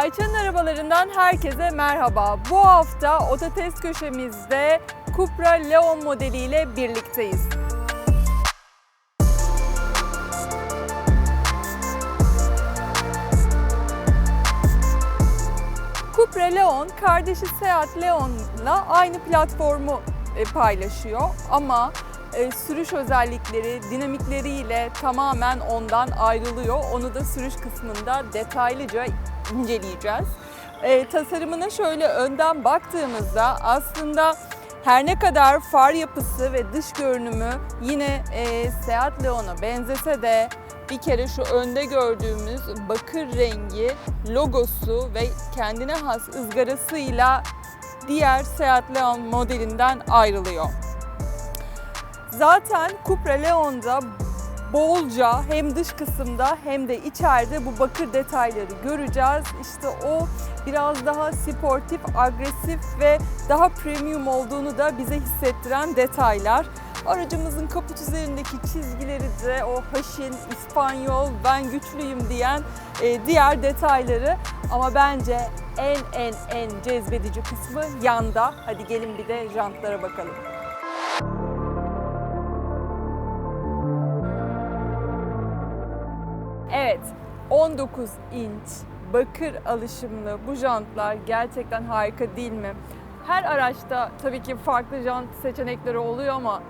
Ayça'nın arabalarından herkese merhaba. Bu hafta Ototest köşemizde Cupra Leon modeliyle birlikteyiz. Cupra Leon, kardeşi Seat Leon'la aynı platformu e, paylaşıyor ama e, sürüş özellikleri, dinamikleriyle tamamen ondan ayrılıyor. Onu da sürüş kısmında detaylıca inceleyeceğiz. E, tasarımına şöyle önden baktığımızda aslında her ne kadar far yapısı ve dış görünümü yine e, Seat Leon'a benzese de bir kere şu önde gördüğümüz bakır rengi logosu ve kendine has ızgarasıyla diğer Seat Leon modelinden ayrılıyor. Zaten Cupra Leon'da bolca hem dış kısımda hem de içeride bu bakır detayları göreceğiz. İşte o biraz daha sportif, agresif ve daha premium olduğunu da bize hissettiren detaylar. Aracımızın kaput üzerindeki çizgileri de o haşin, İspanyol, ben güçlüyüm diyen e, diğer detayları. Ama bence en en en cezbedici kısmı yanda. Hadi gelin bir de jantlara bakalım. Evet, 19 inç bakır alışımlı bu jantlar gerçekten harika değil mi? Her araçta tabii ki farklı jant seçenekleri oluyor ama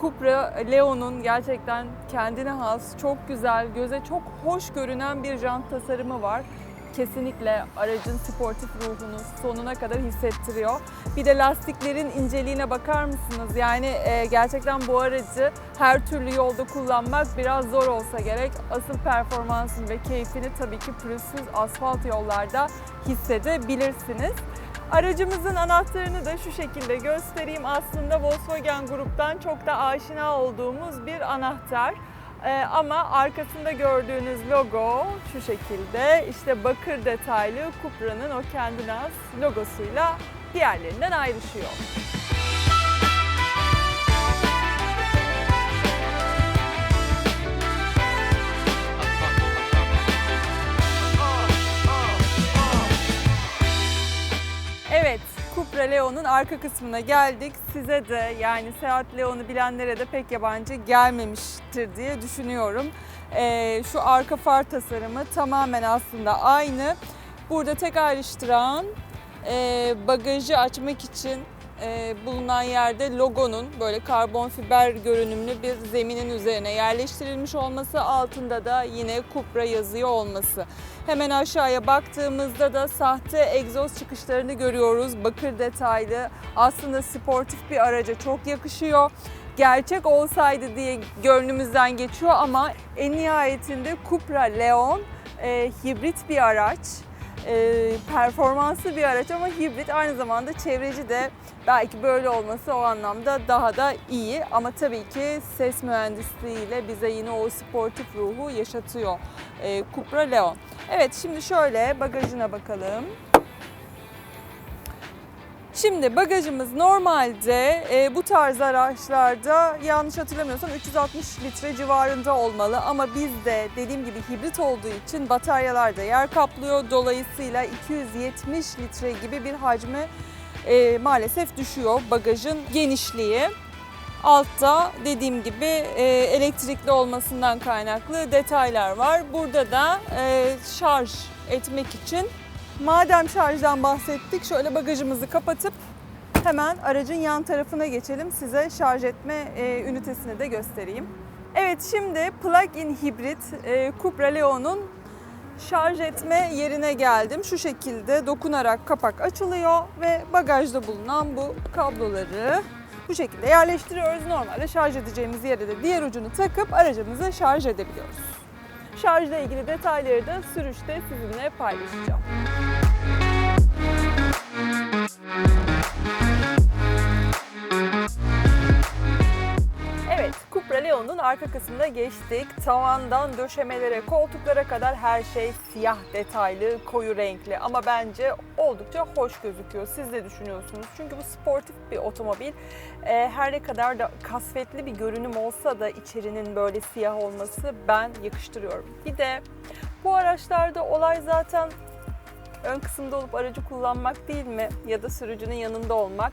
Cupra Leon'un gerçekten kendine has, çok güzel, göze çok hoş görünen bir jant tasarımı var. Kesinlikle aracın sportif ruhunu sonuna kadar hissettiriyor. Bir de lastiklerin inceliğine bakar mısınız? Yani e, gerçekten bu aracı her türlü yolda kullanmak biraz zor olsa gerek. Asıl performansını ve keyfini tabii ki pürüzsüz asfalt yollarda hissedebilirsiniz. Aracımızın anahtarını da şu şekilde göstereyim. Aslında Volkswagen gruptan çok da aşina olduğumuz bir anahtar. Ee, ama arkasında gördüğünüz logo şu şekilde işte bakır detaylı Cupra'nın o kendine has logosuyla diğerlerinden ayrışıyor. Cupra Leon'un arka kısmına geldik. Size de yani Seat Leon'u bilenlere de pek yabancı gelmemiştir diye düşünüyorum. Ee, şu arka far tasarımı tamamen aslında aynı. Burada tek ayrıştıran e, bagajı açmak için bulunan yerde logonun böyle karbon fiber görünümlü bir zeminin üzerine yerleştirilmiş olması, altında da yine Cupra yazıyor olması. Hemen aşağıya baktığımızda da sahte egzoz çıkışlarını görüyoruz. Bakır detaylı. Aslında sportif bir araca çok yakışıyor. Gerçek olsaydı diye gönlümüzden geçiyor ama en nihayetinde Cupra Leon e, hibrit bir araç. E, performanslı bir araç ama hibrit aynı zamanda çevreci de belki böyle olması o anlamda daha da iyi ama tabii ki ses mühendisliğiyle bize yine o sportif ruhu yaşatıyor e, Cupra Leon. Evet şimdi şöyle bagajına bakalım. Şimdi bagajımız normalde e, bu tarz araçlarda yanlış hatırlamıyorsam 360 litre civarında olmalı ama bizde dediğim gibi hibrit olduğu için bataryalar da yer kaplıyor. Dolayısıyla 270 litre gibi bir hacme e, maalesef düşüyor bagajın genişliği. Altta dediğim gibi e, elektrikli olmasından kaynaklı detaylar var. Burada da e, şarj etmek için madem şarjdan bahsettik şöyle bagajımızı kapatıp hemen aracın yan tarafına geçelim. Size şarj etme e, ünitesini de göstereyim. Evet şimdi plug-in hibrit e, Cupra Leon'un şarj etme yerine geldim. Şu şekilde dokunarak kapak açılıyor ve bagajda bulunan bu kabloları bu şekilde yerleştiriyoruz. Normalde şarj edeceğimiz yere de diğer ucunu takıp aracımızı şarj edebiliyoruz. Şarjla ilgili detayları da sürüşte sizinle paylaşacağım. Evet, Cupra Leon'un arka kısmına geçtik. Tavandan döşemelere, koltuklara kadar her şey siyah detaylı, koyu renkli ama bence oldukça hoş gözüküyor. Siz de düşünüyorsunuz. Çünkü bu sportif bir otomobil. Ee, her ne kadar da kasvetli bir görünüm olsa da içerinin böyle siyah olması ben yakıştırıyorum. Bir de bu araçlarda olay zaten ön kısımda olup aracı kullanmak değil mi? Ya da sürücünün yanında olmak.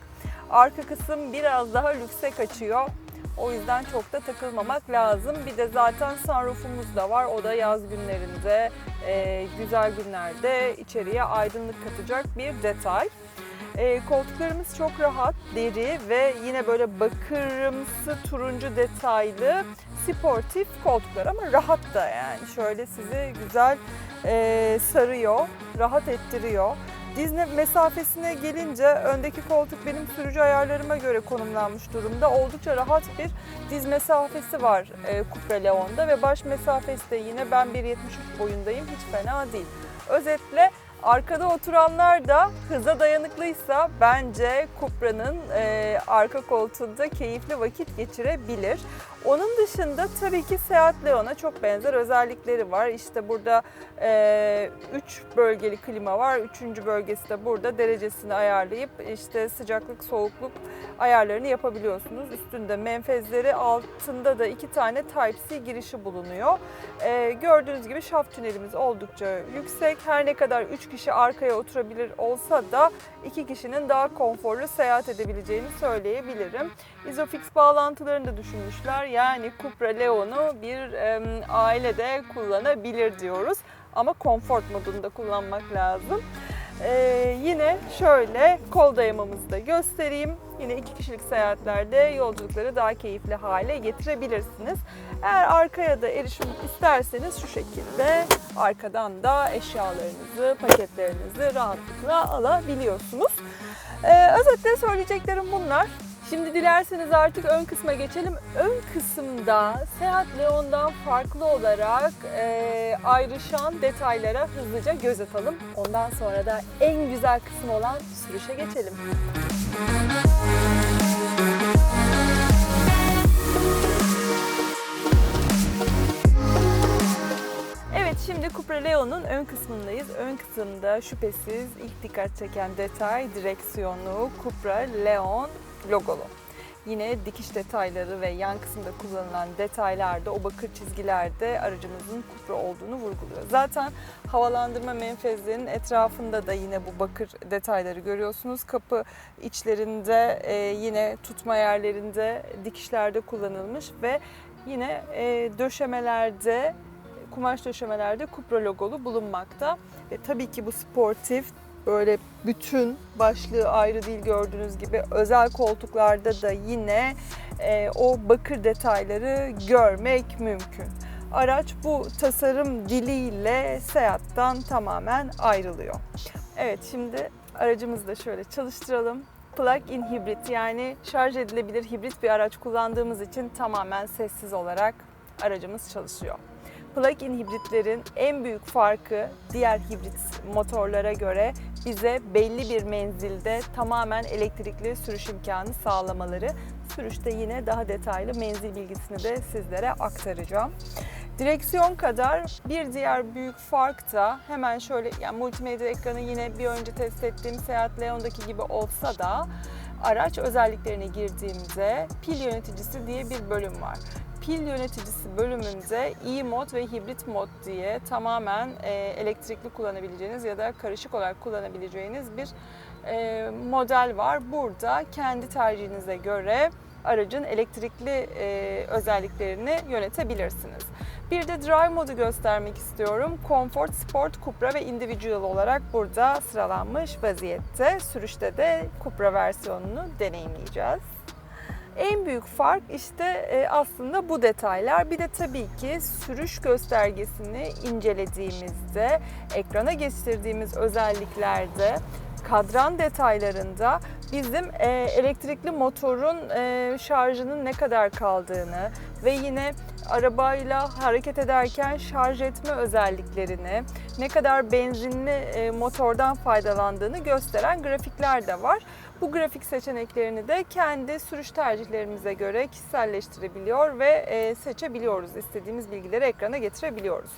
Arka kısım biraz daha lükse kaçıyor. O yüzden çok da takılmamak lazım. Bir de zaten sunroofumuz da var. O da yaz günlerinde, e, güzel günlerde içeriye aydınlık katacak bir detay. E, koltuklarımız çok rahat, deri ve yine böyle bakırımsı turuncu detaylı sportif koltuklar ama rahat da yani. Şöyle sizi güzel e, sarıyor, rahat ettiriyor. Diz mesafesine gelince öndeki koltuk benim sürücü ayarlarıma göre konumlanmış durumda. Oldukça rahat bir diz mesafesi var e, Cupra Leon'da ve baş mesafesi de yine ben 1.73 boyundayım hiç fena değil. Özetle arkada oturanlar da hıza dayanıklıysa bence Cupra'nın e, arka koltuğunda keyifli vakit geçirebilir. Onun dışında tabii ki Seat Leon'a çok benzer özellikleri var. İşte burada 3 e, üç bölgeli klima var. Üçüncü bölgesi de burada derecesini ayarlayıp işte sıcaklık, soğukluk ayarlarını yapabiliyorsunuz. Üstünde menfezleri, altında da iki tane Type-C girişi bulunuyor. E, gördüğünüz gibi şaft tünelimiz oldukça yüksek. Her ne kadar 3 kişi arkaya oturabilir olsa da iki kişinin daha konforlu seyahat edebileceğini söyleyebilirim. Isofix bağlantılarını da düşünmüşler. Yani Cupra Leon'u bir e, ailede kullanabilir diyoruz. Ama konfort modunda kullanmak lazım. Ee, yine şöyle kol dayamamızı da göstereyim. Yine iki kişilik seyahatlerde yolculukları daha keyifli hale getirebilirsiniz. Eğer arkaya da erişim isterseniz şu şekilde arkadan da eşyalarınızı, paketlerinizi rahatlıkla alabiliyorsunuz. Ee, özetle söyleyeceklerim bunlar. Şimdi dilerseniz artık ön kısma geçelim. Ön kısımda Seat Leon'dan farklı olarak e, ayrışan detaylara hızlıca göz atalım. Ondan sonra da en güzel kısım olan sürüşe geçelim. Evet şimdi Cupra Leon'un ön kısmındayız. Ön kısımda şüphesiz ilk dikkat çeken detay direksiyonu Cupra Leon logolu. Yine dikiş detayları ve yan kısımda kullanılan detaylarda o bakır çizgilerde aracımızın Cupra olduğunu vurguluyor. Zaten havalandırma menfezlerinin etrafında da yine bu bakır detayları görüyorsunuz. Kapı içlerinde e, yine tutma yerlerinde dikişlerde kullanılmış ve yine e, döşemelerde kumaş döşemelerde Cupra logolu bulunmakta. Ve tabii ki bu sportif böyle bütün başlığı ayrı değil gördüğünüz gibi özel koltuklarda da yine e, o bakır detayları görmek mümkün. Araç bu tasarım diliyle Seat'tan tamamen ayrılıyor. Evet şimdi aracımızı da şöyle çalıştıralım. Plug-in hibrit yani şarj edilebilir hibrit bir araç kullandığımız için tamamen sessiz olarak aracımız çalışıyor. Plug-in hibritlerin en büyük farkı diğer hibrit motorlara göre bize belli bir menzilde tamamen elektrikli sürüş imkanı sağlamaları. Sürüşte yine daha detaylı menzil bilgisini de sizlere aktaracağım. Direksiyon kadar bir diğer büyük fark da hemen şöyle yani multimedya ekranı yine bir önce test ettiğim Seat Leon'daki gibi olsa da araç özelliklerine girdiğimde pil yöneticisi diye bir bölüm var pil yöneticisi bölümünde e-mod ve hibrit mod diye tamamen e, elektrikli kullanabileceğiniz ya da karışık olarak kullanabileceğiniz bir e, model var. Burada kendi tercihinize göre aracın elektrikli e, özelliklerini yönetebilirsiniz. Bir de Drive modu göstermek istiyorum. Comfort, Sport, Cupra ve Individual olarak burada sıralanmış vaziyette. Sürüşte de Cupra versiyonunu deneyimleyeceğiz. En büyük fark işte e, aslında bu detaylar. Bir de tabii ki sürüş göstergesini incelediğimizde, ekrana geçirdiğimiz özelliklerde kadran detaylarında bizim e, elektrikli motorun e, şarjının ne kadar kaldığını ve yine arabayla hareket ederken şarj etme özelliklerini, ne kadar benzinli motordan faydalandığını gösteren grafikler de var. Bu grafik seçeneklerini de kendi sürüş tercihlerimize göre kişiselleştirebiliyor ve e, seçebiliyoruz. İstediğimiz bilgileri ekrana getirebiliyoruz.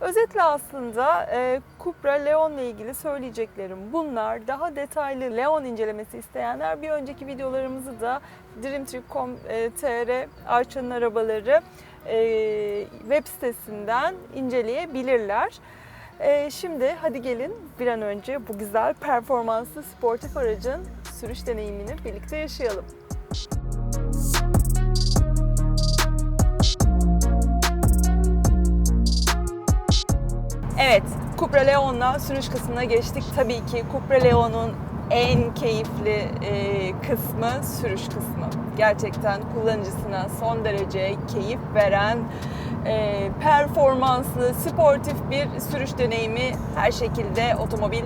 Özetle aslında e, Cupra Leon ile ilgili söyleyeceklerim bunlar. Daha detaylı Leon incelemesi isteyenler bir önceki videolarımızı da dreamtrip.com.tr e, Arça'nın arabaları web sitesinden inceleyebilirler. Ee, şimdi hadi gelin bir an önce bu güzel performanslı sportif aracın sürüş deneyimini birlikte yaşayalım. Evet, Cupra Leon'la sürüş kısmına geçtik. Tabii ki Cupra Leon'un en keyifli e, kısmı sürüş kısmı. Gerçekten kullanıcısına son derece keyif veren, e, performanslı, sportif bir sürüş deneyimi her şekilde otomobil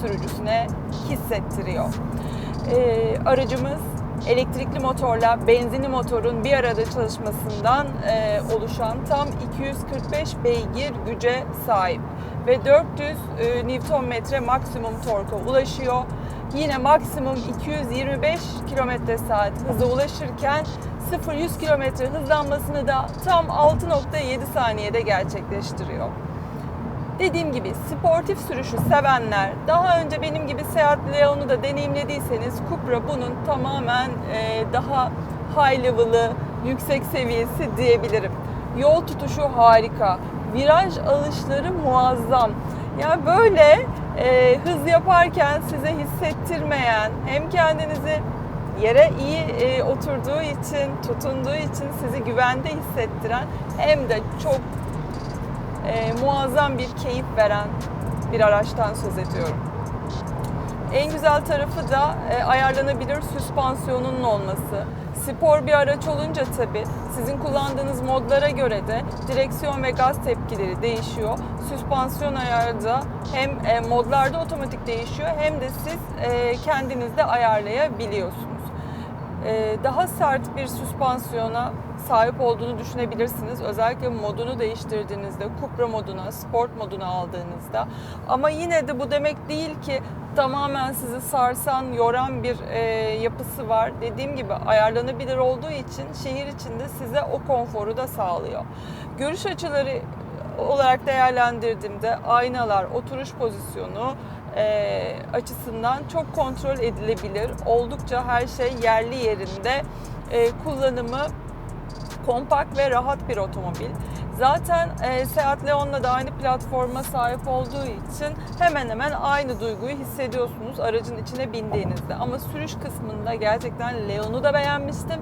sürücüsüne hissettiriyor. E, aracımız elektrikli motorla benzinli motorun bir arada çalışmasından e, oluşan tam 245 beygir güce sahip ve 400 e, Nm maksimum torka ulaşıyor. Yine maksimum 225 km saat hıza ulaşırken 0-100 km hızlanmasını da tam 6.7 saniyede gerçekleştiriyor. Dediğim gibi sportif sürüşü sevenler, daha önce benim gibi Seat Leon'u da deneyimlediyseniz Cupra bunun tamamen e, daha high level'ı, yüksek seviyesi diyebilirim. Yol tutuşu harika, viraj alışları muazzam. Yani böyle e, hız yaparken size hissettirmeyen, hem kendinizi yere iyi e, oturduğu için, tutunduğu için sizi güvende hissettiren hem de çok e, muazzam bir keyif veren bir araçtan söz ediyorum. En güzel tarafı da e, ayarlanabilir süspansiyonunun olması. Spor bir araç olunca tabii sizin kullandığınız modlara göre de direksiyon ve gaz tepkileri değişiyor. Süspansiyon ayarı da hem e, modlarda otomatik değişiyor hem de siz e, kendiniz de ayarlayabiliyorsunuz. E, daha sert bir süspansiyona sahip olduğunu düşünebilirsiniz. Özellikle modunu değiştirdiğinizde, Cupra moduna, Sport moduna aldığınızda. Ama yine de bu demek değil ki tamamen sizi sarsan, yoran bir e, yapısı var. Dediğim gibi ayarlanabilir olduğu için şehir içinde size o konforu da sağlıyor. Görüş açıları olarak değerlendirdiğimde aynalar, oturuş pozisyonu e, açısından çok kontrol edilebilir. Oldukça her şey yerli yerinde. E, kullanımı kompakt ve rahat bir otomobil. Zaten e, Seat Leon'la da aynı platforma sahip olduğu için hemen hemen aynı duyguyu hissediyorsunuz aracın içine bindiğinizde. Ama sürüş kısmında gerçekten Leon'u da beğenmiştim.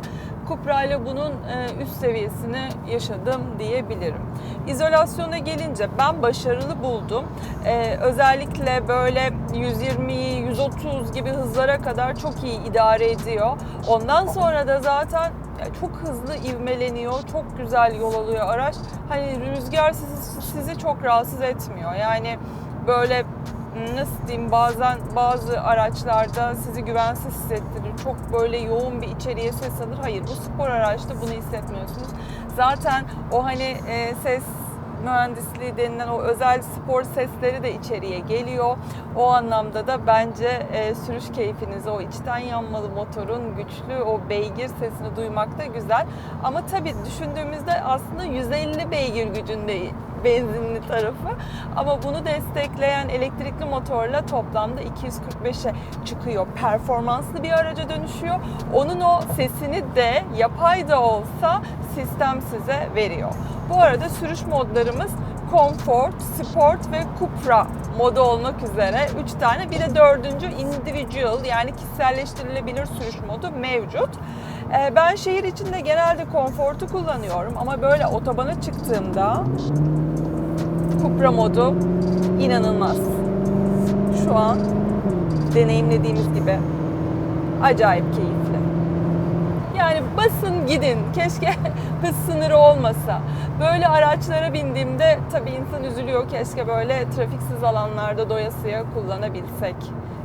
Cupra ile bunun e, üst seviyesini yaşadım diyebilirim. İzolasyona gelince ben başarılı buldum. E, özellikle böyle 120, 130 gibi hızlara kadar çok iyi idare ediyor. Ondan sonra da zaten çok hızlı ivmeleniyor, çok güzel yol alıyor araç. Hani rüzgar sizi, sizi çok rahatsız etmiyor. Yani böyle nasıl diyeyim bazen bazı araçlarda sizi güvensiz hissettirir. Çok böyle yoğun bir içeriye ses alır. Hayır bu spor araçta bunu hissetmiyorsunuz. Zaten o hani e, ses mühendisliği denilen o özel spor sesleri de içeriye geliyor. O anlamda da bence e, sürüş keyfinizi o içten yanmalı motorun güçlü o beygir sesini duymak da güzel. Ama tabii düşündüğümüzde aslında 150 beygir gücünde benzinli tarafı. Ama bunu destekleyen elektrikli motorla toplamda 245'e çıkıyor. Performanslı bir araca dönüşüyor. Onun o sesini de yapay da olsa sistem size veriyor. Bu arada sürüş modlarımız Comfort, Sport ve Cupra modu olmak üzere 3 tane. Bir de dördüncü Individual yani kişiselleştirilebilir sürüş modu mevcut. Ben şehir içinde genelde Comfort'u kullanıyorum ama böyle otobana çıktığımda Cupra modu inanılmaz. Şu an deneyimlediğimiz gibi acayip keyifli. Yani basın gidin. Keşke hız sınırı olmasa. Böyle araçlara bindiğimde tabii insan üzülüyor. Keşke böyle trafiksiz alanlarda doyasıya kullanabilsek.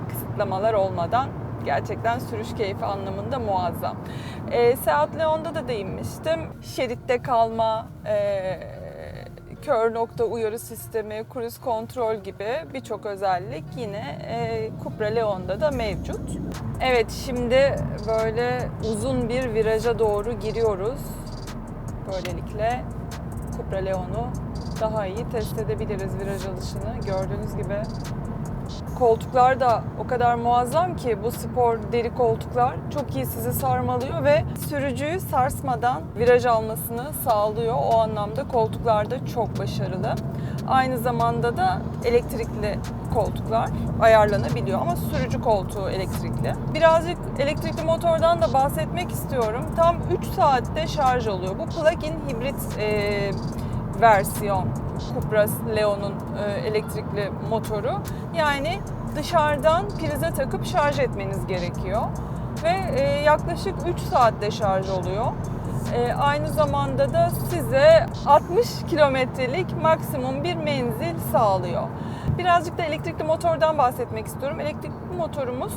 Kısıtlamalar olmadan gerçekten sürüş keyfi anlamında muazzam. E, Seat Leon'da da değinmiştim. Şeritte kalma, e, kör nokta uyarı sistemi, cruise kontrol gibi birçok özellik yine e, Cupra Leon'da da mevcut. Evet şimdi böyle uzun bir viraja doğru giriyoruz. Böylelikle Cupra Leon'u daha iyi test edebiliriz viraj alışını. Gördüğünüz gibi koltuklar da o kadar muazzam ki bu spor deri koltuklar çok iyi sizi sarmalıyor ve sürücüyü sarsmadan viraj almasını sağlıyor. O anlamda koltuklar da çok başarılı. Aynı zamanda da elektrikli koltuklar ayarlanabiliyor ama sürücü koltuğu elektrikli. Birazcık elektrikli motordan da bahsetmek istiyorum. Tam 3 saatte şarj oluyor. Bu plug-in hibrit e, versiyon Cupra Leon'un e, elektrikli motoru. Yani dışarıdan prize takıp şarj etmeniz gerekiyor. Ve e, yaklaşık 3 saatte şarj oluyor. E, aynı zamanda da size 60 kilometrelik maksimum bir menzil sağlıyor. Birazcık da elektrikli motordan bahsetmek istiyorum. Elektrikli motorumuz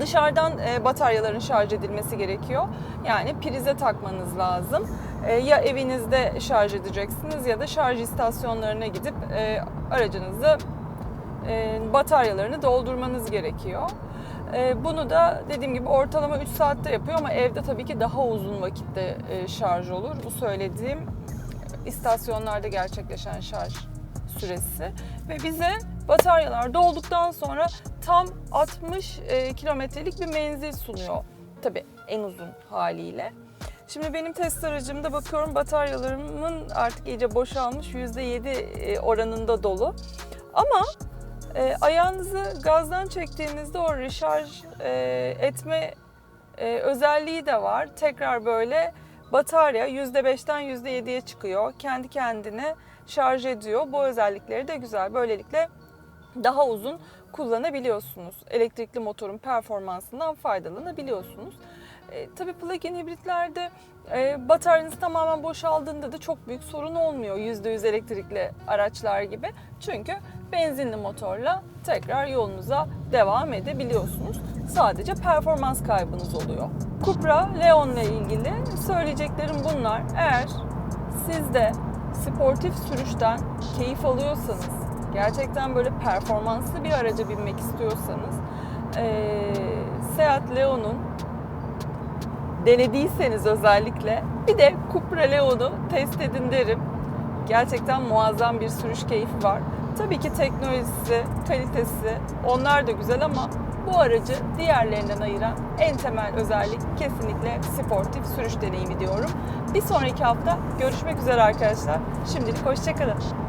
dışarıdan e, bataryaların şarj edilmesi gerekiyor. Yani prize takmanız lazım. E, ya evinizde şarj edeceksiniz ya da şarj istasyonlarına gidip e, aracınızı e, bataryalarını doldurmanız gerekiyor. E, bunu da dediğim gibi ortalama 3 saatte yapıyor ama evde tabii ki daha uzun vakitte e, şarj olur. Bu söylediğim istasyonlarda gerçekleşen şarj süresi ve bize bataryalar dolduktan sonra tam 60 e, kilometrelik bir menzil sunuyor. Tabii en uzun haliyle. Şimdi benim test aracımda bakıyorum bataryalarımın artık iyice boşalmış %7 e, oranında dolu. Ama e, ayağınızı gazdan çektiğinizde o recharge e, etme e, özelliği de var. Tekrar böyle batarya %5'ten %7'ye çıkıyor. Kendi kendine şarj ediyor. Bu özellikleri de güzel. Böylelikle daha uzun kullanabiliyorsunuz. Elektrikli motorun performansından faydalanabiliyorsunuz. E, tabii plug-in hibritlerde e, bataryanız tamamen boşaldığında da çok büyük sorun olmuyor %100 elektrikli araçlar gibi. Çünkü benzinli motorla tekrar yolunuza devam edebiliyorsunuz. Sadece performans kaybınız oluyor. Cupra Leon ile ilgili söyleyeceklerim bunlar. Eğer siz de sportif sürüşten keyif alıyorsanız, gerçekten böyle performanslı bir araca binmek istiyorsanız, e, Seat Leon'un denediyseniz özellikle bir de Cupra Leon'u test edin derim. Gerçekten muazzam bir sürüş keyfi var. Tabii ki teknolojisi, kalitesi onlar da güzel ama bu aracı diğerlerinden ayıran en temel özellik kesinlikle sportif sürüş deneyimi diyorum. Bir sonraki hafta görüşmek üzere arkadaşlar. Şimdilik hoşçakalın.